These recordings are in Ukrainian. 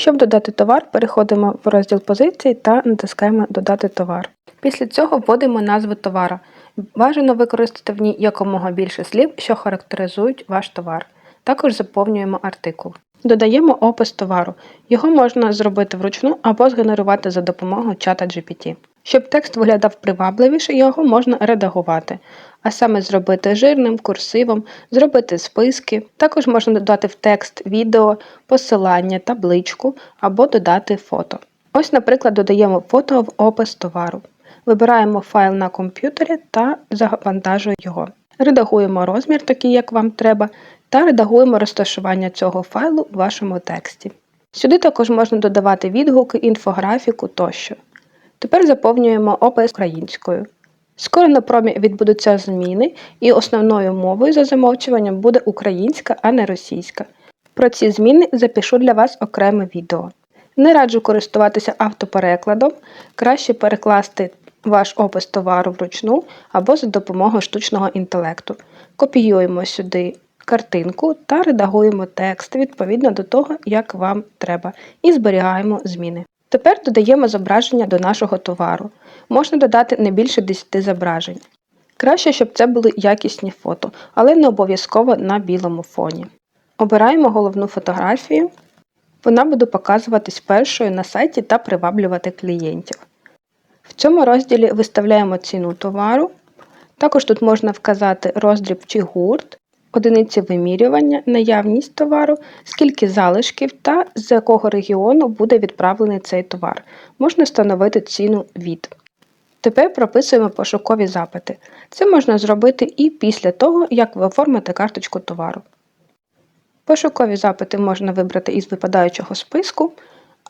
Щоб додати товар, переходимо в розділ позиції та натискаємо Додати товар. Після цього вводимо назву товара. Бажано використати в ній якомога більше слів, що характеризують ваш товар. Також заповнюємо артикул. Додаємо опис товару. Його можна зробити вручну або згенерувати за допомогою чата GPT. Щоб текст виглядав привабливіше, його можна редагувати, а саме зробити жирним, курсивом, зробити списки. Також можна додати в текст відео, посилання, табличку або додати фото. Ось, наприклад, додаємо фото в опис товару. Вибираємо файл на комп'ютері та завантажуємо його. Редагуємо розмір, такий, як вам треба, та редагуємо розташування цього файлу в вашому тексті. Сюди також можна додавати відгуки, інфографіку тощо. Тепер заповнюємо опис українською. Скоро на промі відбудуться зміни, і основною мовою за замовчуванням буде українська, а не російська. Про ці зміни запишу для вас окреме відео. Не раджу користуватися автоперекладом, краще перекласти ваш опис товару вручну або за допомогою штучного інтелекту. Копіюємо сюди картинку та редагуємо текст відповідно до того, як вам треба, і зберігаємо зміни. Тепер додаємо зображення до нашого товару. Можна додати не більше 10 зображень. Краще, щоб це були якісні фото, але не обов'язково на білому фоні. Обираємо головну фотографію. Вона буде показуватись першою на сайті та приваблювати клієнтів. В цьому розділі виставляємо ціну товару. Також тут можна вказати роздріб чи гурт, одиниці вимірювання, наявність товару, скільки залишків та з якого регіону буде відправлений цей товар. Можна встановити ціну від. Тепер прописуємо пошукові запити. Це можна зробити і після того, як ви оформите карточку товару. Пошукові запити можна вибрати із випадаючого списку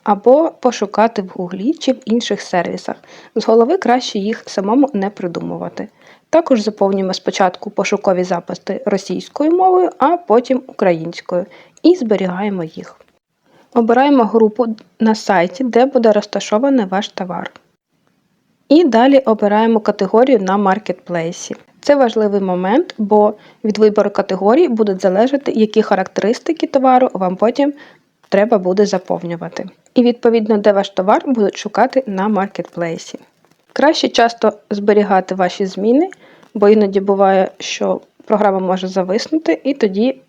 або пошукати в Гуглі чи в інших сервісах. З голови краще їх самому не придумувати. Також заповнюємо спочатку пошукові запити російською мовою, а потім українською і зберігаємо їх. Обираємо групу на сайті, де буде розташований ваш товар. І далі обираємо категорію на маркетплейсі. Це важливий момент, бо від вибору категорії будуть залежати, які характеристики товару вам потім треба буде заповнювати. І відповідно, де ваш товар будуть шукати на маркетплейсі. Краще часто зберігати ваші зміни, бо іноді буває, що програма може зависнути, і тоді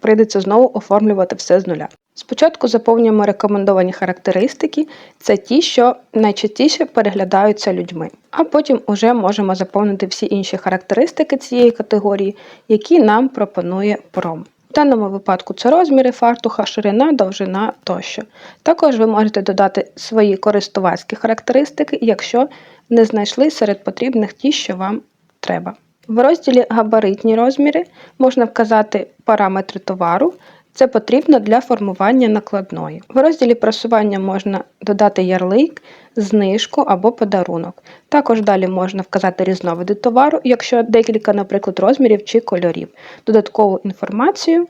прийдеться знову оформлювати все з нуля. Спочатку заповнюємо рекомендовані характеристики, це ті, що найчастіше переглядаються людьми, а потім уже можемо заповнити всі інші характеристики цієї категорії, які нам пропонує пром. В даному випадку це розміри фартуха, ширина, довжина тощо. Також ви можете додати свої користувацькі характеристики, якщо не знайшли серед потрібних ті, що вам треба. В розділі Габаритні розміри можна вказати параметри товару. Це потрібно для формування накладної. В розділі просування можна додати ярлик, знижку або подарунок. Також далі можна вказати різновиди товару, якщо декілька, наприклад, розмірів чи кольорів, додаткову інформацію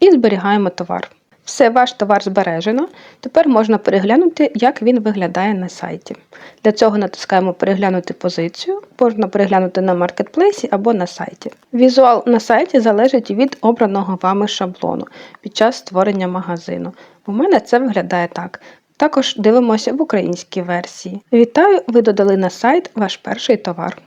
і зберігаємо товар. Все, ваш товар збережено. Тепер можна переглянути, як він виглядає на сайті. Для цього натискаємо Переглянути позицію, можна переглянути на маркетплейсі або на сайті. Візуал на сайті залежить від обраного вами шаблону під час створення магазину. У мене це виглядає так. Також дивимося в українській версії. Вітаю! Ви додали на сайт ваш перший товар.